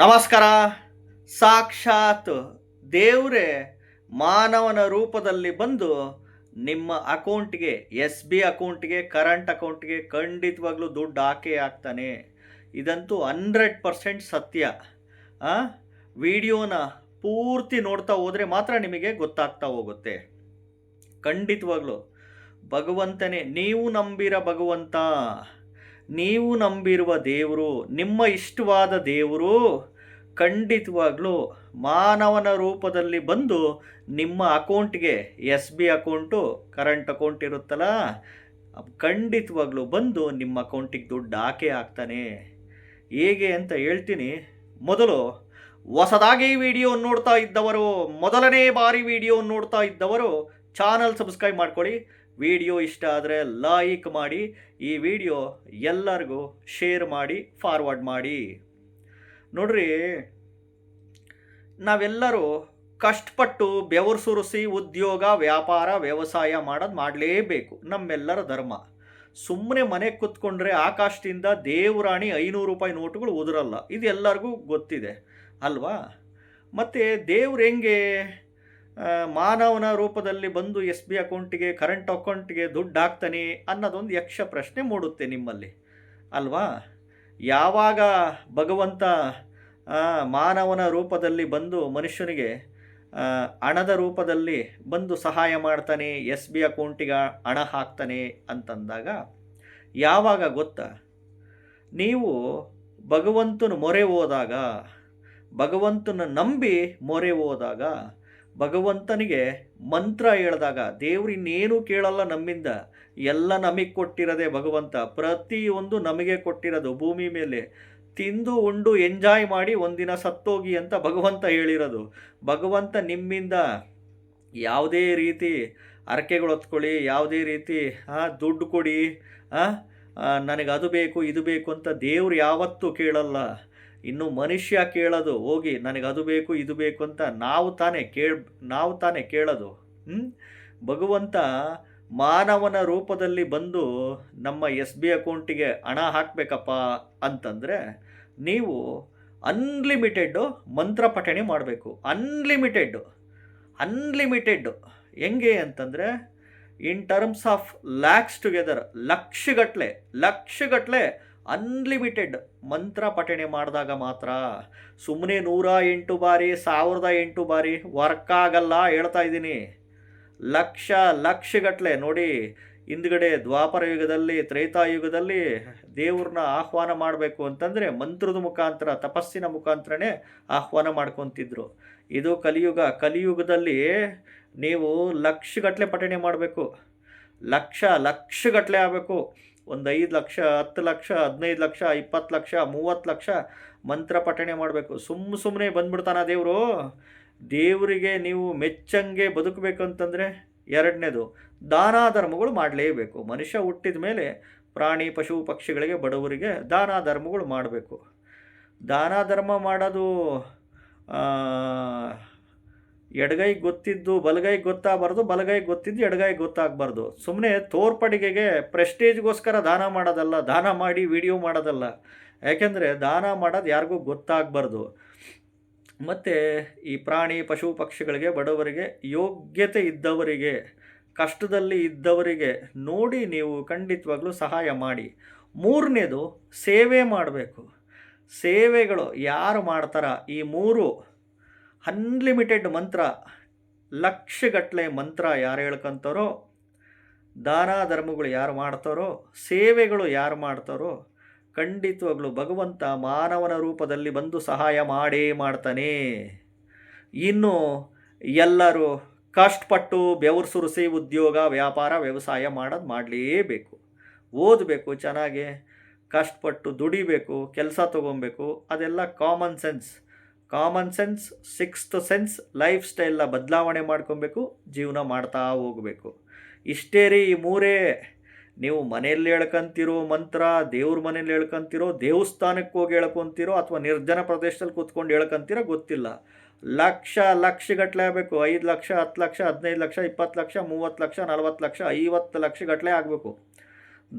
ನಮಸ್ಕಾರ. ಸಾಕ್ಷಾತ್ ದೇವರೇ ಮಾನವನ ರೂಪದಲ್ಲಿ ಬಂದು ನಿಮ್ಮ ಅಕೌಂಟ್ಗೆ, ಎಸ್ ಬಿ ಅಕೌಂಟ್ಗೆ, ಕರೆಂಟ್ ಅಕೌಂಟ್ಗೆ ಖಂಡಿತವಾಗ್ಲೂ ದುಡ್ಡು ಹಾಕೇ ಹಾಕ್ತಾನೆ ಇದಂತೂ ಹಂಡ್ರೆಡ್ ಪರ್ಸೆಂಟ್ ಸತ್ಯ. ವಿಡಿಯೋನ ಪೂರ್ತಿ ನೋಡ್ತಾ ಹೋದರೆ ಮಾತ್ರ ನಿಮಗೆ ಗೊತ್ತಾಗ್ತಾ ಹೋಗುತ್ತೆ. ಖಂಡಿತವಾಗ್ಲೂ. ಭಗವಂತನೇ, ನೀವು ನಂಬಿರ ಭಗವಂತ. ನೀವು ನಂಬಿರುವ ದೇವರು, ನಿಮ್ಮ ಇಷ್ಟವಾದ ದೇವರು. ಖಂಡಿತವಾಗ್ಲೂ ಮಾನವನ ರೂಪದಲ್ಲಿ ಬಂದು ನಿಮ್ಮ ಅಕೌಂಟ್ಗೆ S B account, current account ಇರುತ್ತಲ್ಲ ಖಂಡಿತವಾಗ್ಲೂ ಬಂದು ನಿಮ್ಮ ಅಕೌಂಟಿಗೆ ದುಡ್ಡು ಹಾಕೇ ಆಗ್ತಾನೆ. ಹೇಗೆ ಅಂತ ಹೇಳ್ತೀನಿ. ಮೊದಲು ಹೊಸದಾಗಿ ವಿಡಿಯೋ ನೋಡ್ತಾ ಇದ್ದವರು, ಮೊದಲನೇ ಬಾರಿ ವಿಡಿಯೋ ನೋಡ್ತಾ ಇದ್ದವರು ಚಾನಲ್ ಸಬ್ಸ್ಕ್ರೈಬ್ ಮಾಡ್ಕೊಳ್ಳಿ. ವಿಡಿಯೋ ಇಷ್ಟ ಆದರೆ ಲೈಕ್ ಮಾಡಿ, ಈ ವಿಡಿಯೋ ಎಲ್ಲರಿಗೂ ಶೇರ್ ಮಾಡಿ, ಫಾರ್ವರ್ಡ್ ಮಾಡಿ. ನೋಡ್ರಿ, ನಾವೆಲ್ಲರೂ ಕಷ್ಟಪಟ್ಟು ಬೆವರು ಸುರಿಸಿ ಉದ್ಯೋಗ, ವ್ಯಾಪಾರ, ವ್ಯವಸಾಯ ಮಾಡೋದು ಮಾಡಲೇಬೇಕು, ನಮ್ಮೆಲ್ಲರ ಧರ್ಮ. ಸುಮ್ಮನೆ ಮನೆಗೆ ಕೂತ್ಕೊಂಡ್ರೆ ಆಕಾಶದಿಂದ ದೇವರಾಣಿ ಐನೂರು ರೂಪಾಯಿ ನೋಟುಗಳು ಉದುರಲ್ಲ, ಇದು ಎಲ್ಲರಿಗೂ ಗೊತ್ತಿದೆ, ಅಲ್ವಾ? ಮತ್ತು ದೇವ್ರು ಹೆಂಗೆ ಮಾನವನ ರೂಪದಲ್ಲಿ ಬಂದು ಎಸ್ ಬಿ ಅಕೌಂಟಿಗೆ, ಕರೆಂಟ್ ಅಕೌಂಟಿಗೆ ದುಡ್ಡು ಹಾಕ್ತಾನೆ ಅನ್ನೋದೊಂದು ಯಕ್ಷ ಪ್ರಶ್ನೆ ಮೂಡುತ್ತೆ ನಿಮ್ಮಲ್ಲಿ, ಅಲ್ವಾ? ಯಾವಾಗ ಭಗವಂತ ಮಾನವನ ರೂಪದಲ್ಲಿ ಬಂದು ಮನುಷ್ಯನಿಗೆ ಹಣದ ರೂಪದಲ್ಲಿ ಬಂದು ಸಹಾಯ ಮಾಡ್ತಾನೆ, ಎಸ್ ಬಿ ಅಕೌಂಟಿಗೆ ಹಣ ಹಾಕ್ತಾನೆ ಅಂತಂದಾಗ ಯಾವಾಗ ಗೊತ್ತಾ? ನೀವು ಭಗವಂತನ ಮೊರೆ ಹೋದಾಗ, ಭಗವಂತನ ನಂಬಿ ಮೊರೆ ಹೋದಾಗ, ಭಗವಂತನಿಗೆ ಮಂತ್ರ ಹೇಳಿದಾಗ, ದೇವ್ರು ಇನ್ನೇನು ಕೇಳಲ್ಲ ನಮ್ಮಿಂದ ಎಲ್ಲ ನಮಗೆ ಕೊಟ್ಟಿರೋದೆ ಭಗವಂತ. ಪ್ರತಿಯೊಂದು ನಮಗೆ ಕೊಟ್ಟಿರೋದು ಭೂಮಿ ಮೇಲೆ. ತಿಂದು ಉಂಡು ಎಂಜಾಯ್ ಮಾಡಿ ಒಂದಿನ ಸತ್ತೋಗಿ ಅಂತ ಭಗವಂತ ಹೇಳಿರೋದು. ಭಗವಂತ ನಿಮ್ಮಿಂದ ಯಾವುದೇ ರೀತಿ ಹರಕೆಗಳು ಹೊತ್ಕೊಳ್ಳಿ, ಯಾವುದೇ ರೀತಿ ದುಡ್ಡು ಕೊಡಿ ನನಗೆ ಅದು ಬೇಕು, ಇದು ಬೇಕು ಅಂತ ದೇವ್ರು ಯಾವತ್ತೂ ಕೇಳಲ್ಲ. ಇನ್ನು ಮನುಷ್ಯ ಕೇಳೋದು, ಹೋಗಿ, ನನಗೆ ಅದು ಬೇಕು, ಇದು ಬೇಕು ಅಂತ ನಾವು ತಾನೇ ಕೇಳ್, ನಾವು ತಾನೇ ಕೇಳೋದು? ಭಗವಂತ ಮಾನವನ ರೂಪದಲ್ಲಿ ಬಂದು ನಮ್ಮ ಎಸ್ ಬಿ ಅಕೌಂಟಿಗೆ ಹಣ ಹಾಕಬೇಕಪ್ಪ ಅಂತಂದರೆ ನೀವು ಅನ್ಲಿಮಿಟೆಡ್ಡು ಮಂತ್ರ ಪಠಣೆ ಮಾಡಬೇಕು. ಅನ್ಲಿಮಿಟೆಡ್ಡು ಅನ್ಲಿಮಿಟೆಡ್ಡು ಹೆಂಗೆ ಅಂತಂದರೆ in terms of lakhs together ಲಕ್ಷಗಟ್ಲೆ ಲಕ್ಷಗಟ್ಲೆ ಅನ್ಲಿಮಿಟೆಡ್ ಮಂತ್ರ ಪಠಣೆ ಮಾಡಿದಾಗ ಮಾತ್ರ ಸುಮ್ಮನೆ ನೂರ ಎಂಟು ಬಾರಿ, ಸಾವಿರದ ಎಂಟು ಬಾರಿ ವರ್ಕ್ ಆಗಲ್ಲ ಹೇಳ್ತಾ ಇದ್ದೀನಿ. ಲಕ್ಷ ಲಕ್ಷಗಟ್ಲೆ ನೋಡಿ ಹಿಂದ್ಗಡೆ ದ್ವಾಪರ ಯುಗದಲ್ಲಿ ತ್ರೇತಾಯುಗದಲ್ಲಿ ದೇವ್ರನ್ನ ಆಹ್ವಾನ ಮಾಡಬೇಕು ಅಂತಂದರೆ ಮಂತ್ರದ ಮುಖಾಂತರ, ತಪಸ್ಸಿನ ಮುಖಾಂತರನೇ ಆಹ್ವಾನ ಮಾಡ್ಕೊತಿದ್ರು. ಇದು ಕಲಿಯುಗ. ಕಲಿಯುಗದಲ್ಲಿ ನೀವು ಲಕ್ಷಗಟ್ಟಲೆ ಪಠಣೆ ಮಾಡಬೇಕು. ಲಕ್ಷ ಲಕ್ಷಗಟ್ಟಲೆ ಆಗಬೇಕು. ಒಂದು ಐದು ಲಕ್ಷ, ಹತ್ತು ಲಕ್ಷ, ಹದಿನೈದು ಲಕ್ಷ, ಇಪ್ಪತ್ತು ಲಕ್ಷ, ಮೂವತ್ತು ಲಕ್ಷ ಮಂತ್ರ ಪಠಣೆ ಮಾಡಬೇಕು. ಸುಮ್ಮ ಸುಮ್ಮನೆ ಬಂದ್ಬಿಡ್ತಾನ ದೇವರು. ದೇವರಿಗೆ ನೀವು ಮೆಚ್ಚಂಗೆ ಬದುಕಬೇಕು ಅಂತಂದರೆ ಎರಡನೇದು ದಾನ ಧರ್ಮಗಳು ಮಾಡಲೇಬೇಕು. ಮನುಷ್ಯ ಹುಟ್ಟಿದ ಮೇಲೆ ಪ್ರಾಣಿ, ಪಶು, ಪಕ್ಷಿಗಳಿಗೆ, ಬಡವರಿಗೆ ದಾನ ಧರ್ಮಗಳು ಮಾಡಬೇಕು. ದಾನ ಧರ್ಮ ಮಾಡೋದು ಎಡಗೈ ಗೊತ್ತಿದ್ದು ಬಲಗೈ ಗೊತ್ತಾಗಬಾರ್ದು, ಬಲಗೈ ಗೊತ್ತಿದ್ದು ಎಡಗೈ ಗೊತ್ತಾಗಬಾರ್ದು. ಸುಮ್ಮನೆ ತೋರ್ಪಡಿಗೆಗೆ ಪ್ರೆಸ್ಟೇಜ್ಗೋಸ್ಕರ ದಾನ ಮಾಡೋದಲ್ಲ, ದಾನ ಮಾಡಿ ವಿಡಿಯೋ ಮಾಡೋದಲ್ಲ. ಯಾಕೆಂದರೆ ದಾನ ಮಾಡೋದು ಯಾರಿಗೂ ಗೊತ್ತಾಗಬಾರ್ದು. ಮತ್ತು ಈ ಪ್ರಾಣಿ ಪಶು ಪಕ್ಷಿಗಳಿಗೆ ಬಡವರಿಗೆ ಯೋಗ್ಯತೆ ಇದ್ದವರಿಗೆ, ಕಷ್ಟದಲ್ಲಿ ಇದ್ದವರಿಗೆ ನೋಡಿ ನೀವು ಖಂಡಿತವಾಗ್ಲೂ ಸಹಾಯ ಮಾಡಿ. ಮೂರನೇದು ಸೇವೆ ಮಾಡಬೇಕು. ಸೇವೆಗಳು ಯಾರು ಮಾಡ್ತಾರ? ಈ ಮೂರು ಅನ್ಲಿಮಿಟೆಡ್ ಮಂತ್ರ ಲಕ್ಷಗಟ್ಟಲೆ ಮಂತ್ರ ಯಾರು ಹೇಳ್ಕೊಂತಾರೋ, ದಾನ ಧರ್ಮಗಳು ಯಾರು ಮಾಡ್ತಾರೋ, ಸೇವೆಗಳು ಯಾರು ಮಾಡ್ತಾರೋ ಖಂಡಿತವಾಗ್ಲೂ ಭಗವಂತ ಮಾನವನ ರೂಪದಲ್ಲಿ ಬಂದು ಸಹಾಯ ಮಾಡೇ ಮಾಡ್ತಾನೆ. ಇನ್ನು ಎಲ್ಲರೂ ಕಷ್ಟಪಟ್ಟು ಬೆವರು ಸುರಿಸಿ ಉದ್ಯೋಗ, ವ್ಯಾಪಾರ, ವ್ಯವಸಾಯ ಮಾಡೋದು ಮಾಡಲೇಬೇಕು. ಓದಬೇಕು, ಚೆನ್ನಾಗಿ ಕಷ್ಟಪಟ್ಟು ದುಡಿಬೇಕು, ಕೆಲಸ ತೊಗೊಬೇಕು, ಅದೆಲ್ಲ common sense common sense sixth sense life ಸ್ಟೈಲ್ನ ಬದಲಾವಣೆ ಮಾಡ್ಕೊಬೇಕು, ಜೀವನ ಮಾಡ್ತಾ ಹೋಗಬೇಕು. ಇಷ್ಟೇ ರೀ ಈ ಮೂರೇ ನೀವು ಮನೆಯಲ್ಲಿ ಹೇಳ್ಕೊಂತಿರೋ ಮಂತ್ರ, ದೇವ್ರ ಮನೇಲಿ ಹೇಳ್ಕೊಂತಿರೋ ದೇವಸ್ಥಾನಕ್ಕೆ ಹೋಗಿ ಹೇಳ್ಕೊಂತಿರೋ ಅಥವಾ ನಿರ್ಜನ ಪ್ರದೇಶದಲ್ಲಿ ಕೂತ್ಕೊಂಡು ಹೇಳ್ಕೊಂತಿರೋ ಗೊತ್ತಿಲ್ಲ. ಲಕ್ಷ ಲಕ್ಷಗಟ್ಟಲೆ ಆಗಬೇಕು. ಐದು ಲಕ್ಷ, ಹತ್ತು ಲಕ್ಷ, ಹದಿನೈದು ಲಕ್ಷ, ಇಪ್ಪತ್ತು ಲಕ್ಷ, ಮೂವತ್ತು ಲಕ್ಷ, ನಲ್ವತ್ತು ಲಕ್ಷ, ಐವತ್ತು ಲಕ್ಷಗಟ್ಟಲೆ ಆಗಬೇಕು.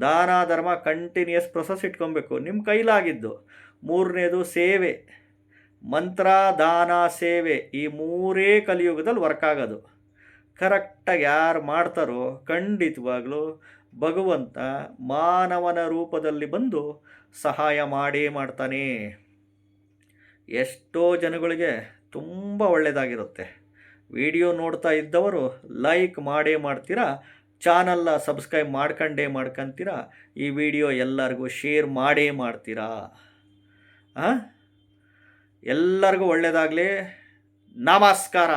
ದಾನ, ಧರ್ಮ ಕಂಟಿನ್ಯೂಸ್ ಪ್ರೊಸೆಸ್ ಇಟ್ಕೊಬೇಕು. ನಿಮ್ಮ ಕೈಲಾಗಿದ್ದು. ಮೂರನೇದು ಸೇವೆ. ಮಂತ್ರ, ದಾನ, ಸೇವೆ ಈ ಮೂರೇ ಕಲಿಯುಗದಲ್ಲಿ ವರ್ಕ್ ಆಗೋದು. ಕರೆಕ್ಟಾಗಿ ಯಾರು ಮಾಡ್ತಾರೋ ಖಂಡಿತವಾಗ್ಲೂ ಭಗವಂತ ಮಾನವನ ರೂಪದಲ್ಲಿ ಬಂದು ಸಹಾಯ ಮಾಡೇ ಮಾಡ್ತಾನೆ. ಎಷ್ಟೋ ಜನಗಳಿಗೆ ತುಂಬ ಒಳ್ಳೆಯದಾಗಿರುತ್ತೆ ವಿಡಿಯೋ ನೋಡ್ತಾ ಇದ್ದವರು ಲೈಕ್ ಮಾಡೇ ಮಾಡ್ತೀರಾ, ಚಾನಲ್ನ ಸಬ್ಸ್ಕ್ರೈಬ್ ಮಾಡ್ಕೊಂಡೇ ಮಾಡ್ಕೊಂತೀರಾ, ಈ ವಿಡಿಯೋ ಎಲ್ಲರಿಗೂ ಶೇರ್ ಮಾಡೇ ಮಾಡ್ತೀರಾ? ಹಾಂ ಎಲ್ಲರಿಗೂ ಒಳ್ಳೆಯದಾಗಲಿ ನಮಸ್ಕಾರ.